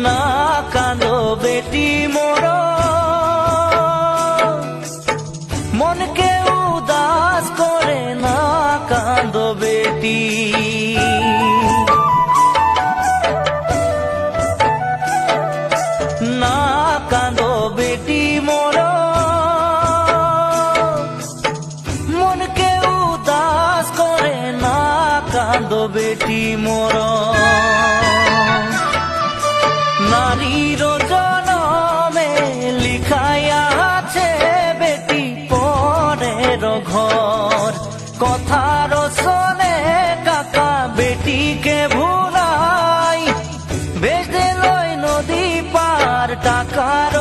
না কানো বেটি মোর মনকে উদাস করে না কাঁদো বেটি। না কাঁদো বেটি মোর মনকে উদাস করে না কাঁদো বেটি মোর চিরজনমে লিখাইয়া আছে বেটি পরের ঘর। কথার শোনে কাকা, বেটিকে ভুলাই। বেজে লয় নদী পার, টাকার